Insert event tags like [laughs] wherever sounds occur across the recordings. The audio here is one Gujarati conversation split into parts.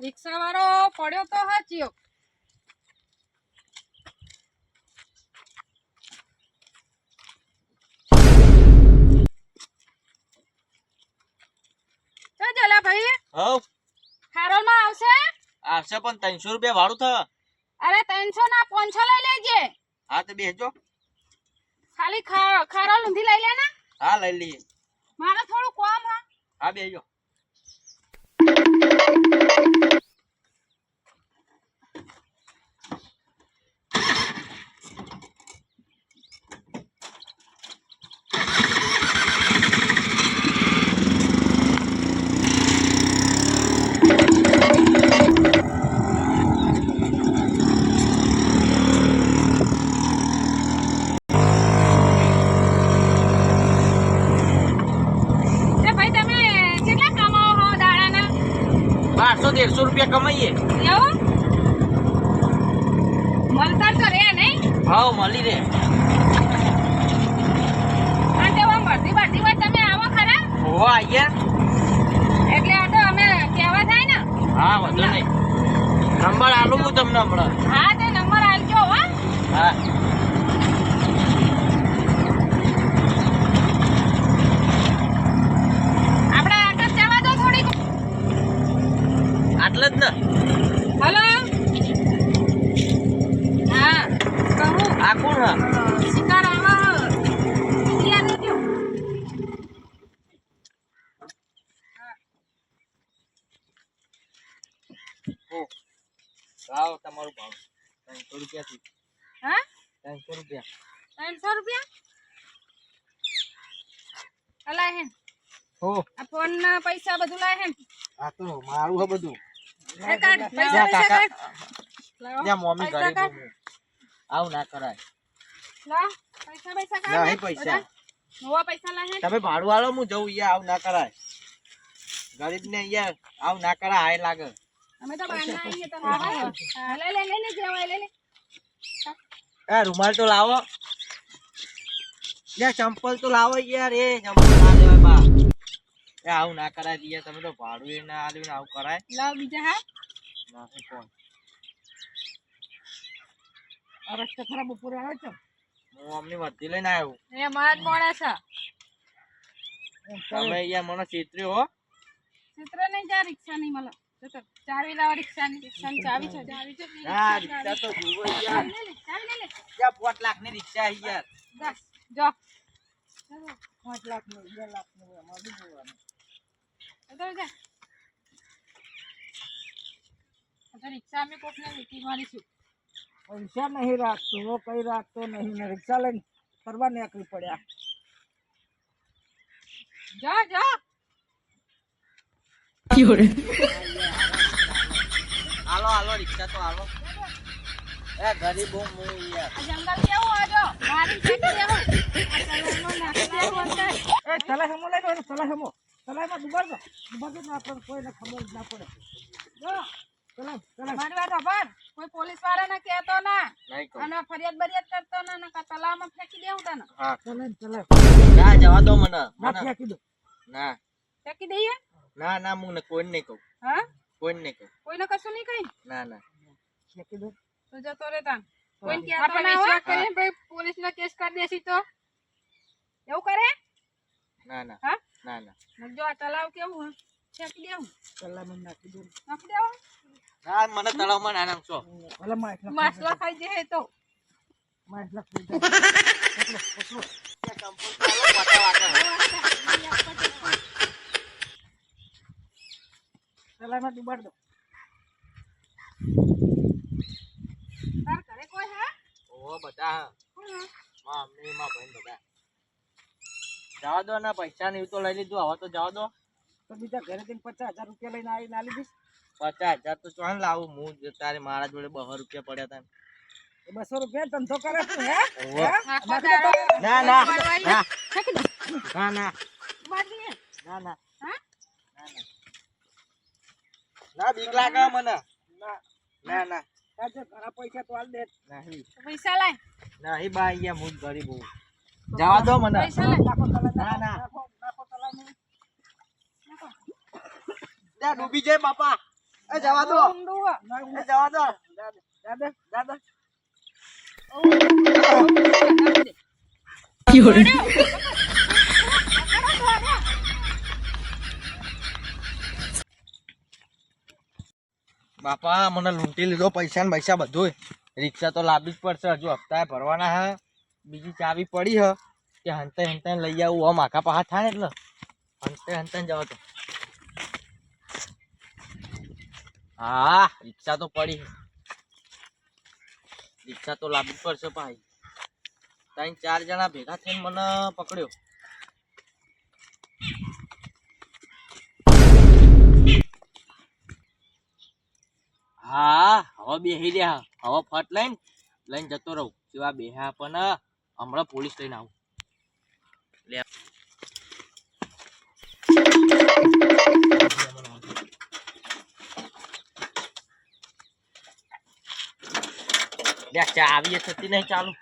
રિક્ષા વાળો પડ્યો તો હાચ્યો. જલા ભાઈ હવ. ખારોલમાં આવશે? આવશે પણ ત્રણસો રૂપિયા ભાડું થશે અરે ત્રણસો ના પાંચસો લઈ લેજે. હા તો બેસજો. ખાલી ખારોલ ઊંધી લઈ લે ને. હા લઈ લઈએ. મારે થોડું કોમ હા. હા બેસજો. એવું મળતા તો રે નહીં. ભાવ મળી રે. અને તેમાં બધી બધી તમે આવો ખરા. ઓહો આઈએ એટલે આ તો અમે કહેવા થાય ને. હા વાંધો નહીં. નંબર આલું હું તમને હમણાં. હા તે નંબર આલજો હો. હા આપણે આગળ જવા દો થોડીક આટલે જ ને હલો હા કહું આ કોણ હા શિકાર આવા ત્યાં નથી લાવો તમારું ભાવ. ત્રણસો રૂપિયાથી. હા? ત્રણસો રૂપિયા. ત્રણસો રૂપિયા? અલાય હે હો આ ફોન ના પૈસા બધું લાય હે આ તો મારું હે બધું. કાઢ પૈસા કાકા. જ્યાં મમ્મી ઘરે કાઢ. આવું ના કરાય. પૈસા પૈસા કાઢ નહીં પૈસા. નવા પૈસા લાય તમે ભાડું આલો હું જઉં યાર આવું ના કરાય. ગરીબ ને યાર આવું ના કરાય હાય લાગે. અમે તો બહાર ના આવીએ તો લાવો. હા, લે લે લે લે જેવાય લે લે એ રૂમાલ તો લાવો યાર ચંપલ તો લાવો યાર એ ચંપલ ના લેવાય બા એ આવું ના કરાય યાર તમે તો ભાડું એ ના આલ્યું ને આવું કરાય લાવ બીજા હા ના એ કોણ આ રસ્તો ખરાબ બપોરે આવ્યો છો હું અમની વધી લઈને આવ્યો એ મારા જ મોડા છે તમે યાર મને ચિત્ર્યો હો ચિત્ર નહીં જા રિક્ષા નહીં મળે જો તો ચાવી લાવો રિક્ષાની. રિક્ષાની ચાવી છે. ચાવી છે. હા રિક્ષા તો જુઓ યાર. લે લે ચાવી લે લે. યાર પાંચ લાખની રિક્ષા છે યાર? બસ જો. પાંચ લાખનું બે લાખનું એમાં બી જોવાનું. તો જા. આ તો રિક્ષા અમે કોકને વીટી મારીશું. પૈસા નહીં રાખતો વો કઈ રાખતો નહીં ને રિક્ષા લઈને ફરવા નીકળી પડ્યા. જા જા. હાલો હાલો રિક્ષા તો હાલો. એ ગરીબ હું હું યાર આ જંગલ કેવું આજો મારી દેવું અંદર એ તલા હેમો લઈ લો તલા હેમો. તલામાં ડુબાડ દો. ડુબાડ દો ના પણ કોઈને ખબર ના પડે. જો તલા તલા મારી વાત ખબર કોઈ પોલીસ વાળાને કહેતો ના. અને ફરિયાદ બરિયાદ કરતો ના તલાવમાં ફેંકી દેવું તને. હા. તલા તલા ના જવા દો મને. ના ફેંકી દો. ના. ફેંકી દઈએ? ના ના હું ને કોઈને નહીં કહું. હા? કોઈને નહીં કહું. કોઈને કશું નહીં કહી? ના ના. તો જતો રે તાન કોઈને કહેતો આપણે ના વિશ્વાસ? કરીને ભાઈ પોલીસને કેસ કરી દેસી તો. એવું કરે? ના ના. હા? ના ના. ને જો આ તલાવ કેવું હે? ફેંકી દેવું. તલામાં નાખી દો નાખી દેવું? ના મને તળાવમાં ના નાખશો. માછલા ખાઈ જાય તો. [laughs] તલામાં ડુબાડ દો તાર ઘરે કોઈ હે? ઓ બધા કોણમાં ભાઈ બધા. જવા દો ના પૈસા ને એવું તો લઈ લીધું. હવે તો જવા દો. તો બીજા ઘરે જઈને પચાસ હજાર રૂપિયા લઈને આવી ના લીધી પચાસ હજાર તો ચોન લાવું. હું જ તારે મારા જોડે બસો રૂપિયા પડ્યા હતા. બસો રૂપિયા ધંધો કરે તું હે? ના ના. ના ના. ના ના ના. ના બીક લાગે મને. ના. ના ના. પૈસા તો આલ દે. નહીં. પૈસા લાય. નહીં બા અહીંયા હું ગરીબ હું જવા દો મને. પૈસા લાય. ના ના. ત્યાં ડૂબી જાય બાપા. એ જવા દો. એ જવા દો. દાદા દાદા. [laughs] [laughs] બાપા, મને લૂંટી લીધો પૈસા ને પૈસા બધું રિક્ષા તો લાવવી જ પડશે, હજુ હપ્તા ભરવાના હા. બીજી ચાવી પડી હ કે હંતે હંતે લઈ આવું. આમ આખા પાહા થાય ને એટલે. હંતે હંતે જાવ તો હા, રિક્ષા તો પડી રિક્ષા તો લાવવી પડશે ભાઈ. ત્રણ ચાર જણા ભેગા થઈને મને પકડ્યો. હા, હવે બેહી રહ્યા હવે ફટ લઈને લઈને જતો રહું. જેવા બેહ્યા પણ હમણાં પોલીસ લઈને આવું. લે ચાવી થતી નહીં ચાલુ?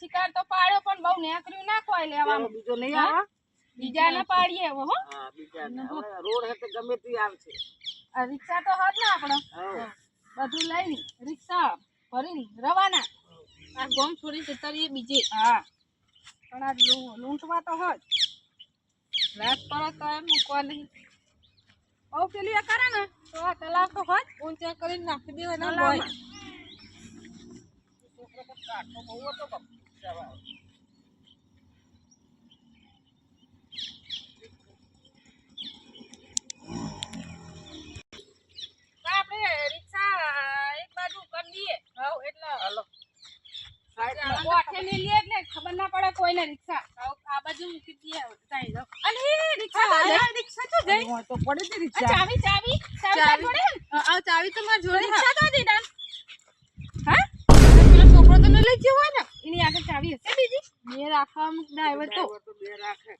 શિકાર તો પાડ્યો પણ બહુ નેકર્યું ના કોઈ લેવામાં બીજો નહીં આવે બીજા ને પાડીએ હો? હા બીજા રોડ હે ગમે તે આવશે. આ રિક્ષા તો હોત ને આપણે. બધું લઈને રિક્ષા ભરી રવાના. આ ગોમ છોડી જતા રહીએ બીજે. હા. પણ આ લૂંટવા તો હોત રાત પર તો એમ મૂકવા નહીં. ઓ પેલી કરે ને તો આ તલાવ તો હોત ઊંચા કરીને નાખી દેવાના હોય. તો બહુ કોઠે લઈ લઈએ એટલે ખબર ના પડે કોઈને રિક્ષા. આ બાજુ મૂકી દઈએ જાય દો રિક્ષા તો રિક્ષા તો જાય. તો પડી રિક્ષા. ચાવી ચાવી ચાવી તારી જોડે ચાવી તો મારી જોડે રિક્ષા તો દીધા હા પેલો છોકરો તો ન લઈ ગયો હોય ને એની હશે બીજી? બે રાખવા ડ્રાઈવર તો તો. બે રાખે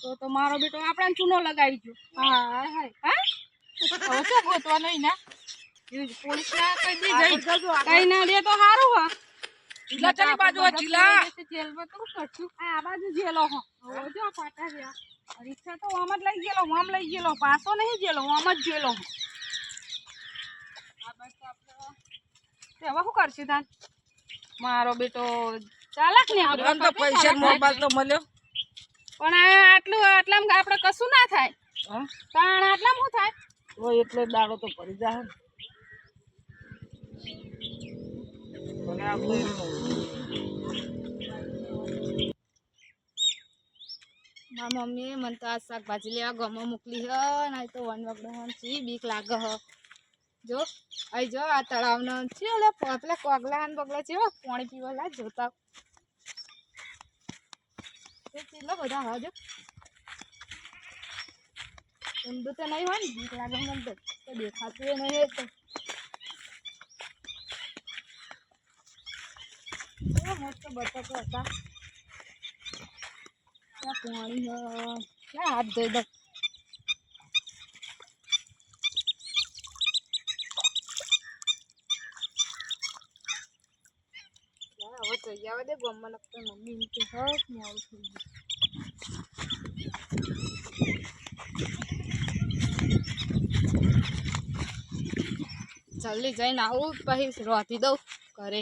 તો તો મારો બેટો આપણા ચૂનો લગાવી ગયો. હા હા? હવે પોલીસ ના. કહી દે જઈ કઈ ના દે તો સારું હા. જિલ્લા ચાલી બાજુ આ જિલ્લા. જેલમાં તો કરશું આ બાજુ જેલો હો. જો પાટા રિક્ષા તો આમ જ લઈ ગયેલો આમ લઈ ગયેલો. પાછો નહીં ગયેલો આમ જ ગયેલો આ બાજુ તો આપણે તે હવે શું કરશું તાન? મારો બેટો ચાલાક ને આપણે તો પૈસા મોબાઈલ તો મળ્યો. પણ આ આટલું આટલામાં આપણે કશું ના થાય. હા? તાણ આટલામાં શું થાય? એટલે દાડો તો પડી જાય ને. મારી મમ્મીએ મને તો આ શાકભાજી લેવા ગમો મોકલી હ નહીં તો વન વગડે ચી બીક લાગે હ. જો અહીં જો આ તળાવનો છે એટલે પેલા કોગલા ને બગલા છે પાણી પીવા જોતા. કેટલા બધા હા જો ઊંડું તો નહીં હોય ને બીક લાગે મને તો દેખાતું નહીં એ મસ્ત બતકો હતા ક્યાં પાણી હાથ ધોઈ દઉં ક્યાં હવે જઈ આવે દે ગમમાં લગતા મમ્મી કે હક થઈ ગયું જલ્દી જઈને આવું પછી રોતી દઉં ઘરે.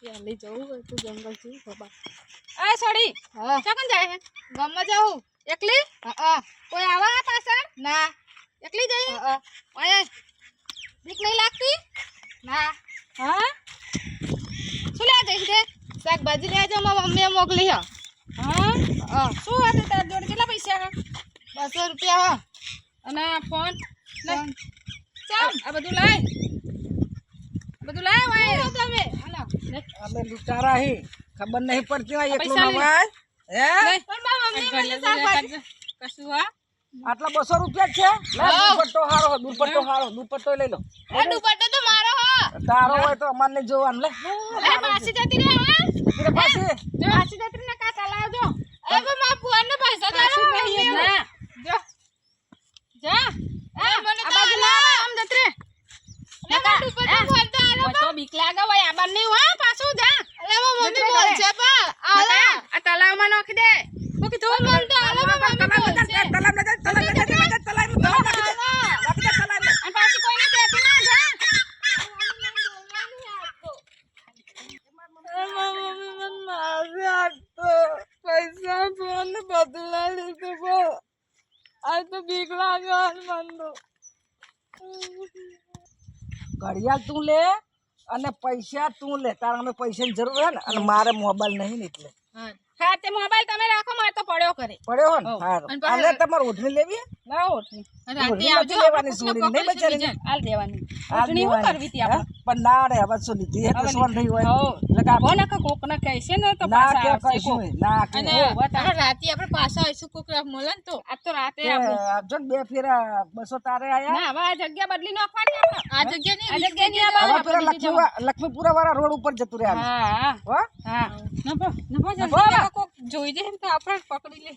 પહેલી જવું હોય તો જંગલ આ છોડી હા. ચોકન જાય ગામમાં જાઉં? એકલી? હા કોઈ આવા હા પાછળ? ના. એકલી જઈ? હા બીક નહીં લાગતી? ના. હા? શું લે જઈશ રે શાકભાજી લેવા જાઉં મારી મમ્મીએ મોકલી હ હા? હા. શું હતું તાર જોડે? કેટલા પૈસા હા બસો રૂપિયા હ. અને ફોન. ચાલ. આ બધું લાય. બધું લાય ભાઈ તમે. હાલો. અમે લુચારા હી. ખબર નહીં પડતી હોય એકલું નવાય હે? પણ મારી મમ્મીએ શાકભાજી. કશું હા? આટલા બસો રૂપિયા છે? દુપટ્ટો હારો દુપટ્ટો હારો દુપટ્ટો લઈ લો. દુપટ્ટો તો મારો તારો હોય તો અમાર ને જોવાનું લે. એ પાછી જતી રે હા. પાછી. પાછી જતી ને કાટા લાવજો. એ બો મા ફોન ને પૈસા તારો નહીં ના. જો. જા. એ મને તો લાવ. આમ જત લે કાટ ઉપર તો ફોન આલો તો બીક લાગે ભાઈ આબાર નહીં હો પાછું જા. અરે મમ્મી બોલ છે પા આલે લાગે ઘડિયાળ તું લે અને પૈસા તું લે. તારા અમે પૈસાની જરૂર હે ને અને મારે મોબાઈલ નહીં ને એટલે હા તે મોબાઈલ તમે રાખો મારે તો પડ્યો કરે. પડ્યો હો ને? હોવ. અને આલે તમારે ઓઢણી લેવી? ના ઓઠની રાતે આવજો લેવાની સોરી નહીં બચારી આલ દેવાની. હાલ હું કરવી તી આપણે? પણ ના રે હવે શું લીધી? એટલે સોન રહી હોય. કે હો ને કોક ને કહેશે ને તો ના કે કશું ના કે અને હોવ, રાતે આપણે પાછા આવીશું કોક મળે ને તો. આ તો રાતે આપજો બે ફેરા બસો તારે આયા? ના હવે આ જગ્યા બદલી નાખવાની. આ જગ્યા આ નહીં જગ્યા ની આ પેલા લક્ષ્મીપુરા વાળા રોડ ઉપર જતું રહ્યા હા હા. હા? હા. નભો કોક જોઈ જાય ને તો આપણે પકડી લે.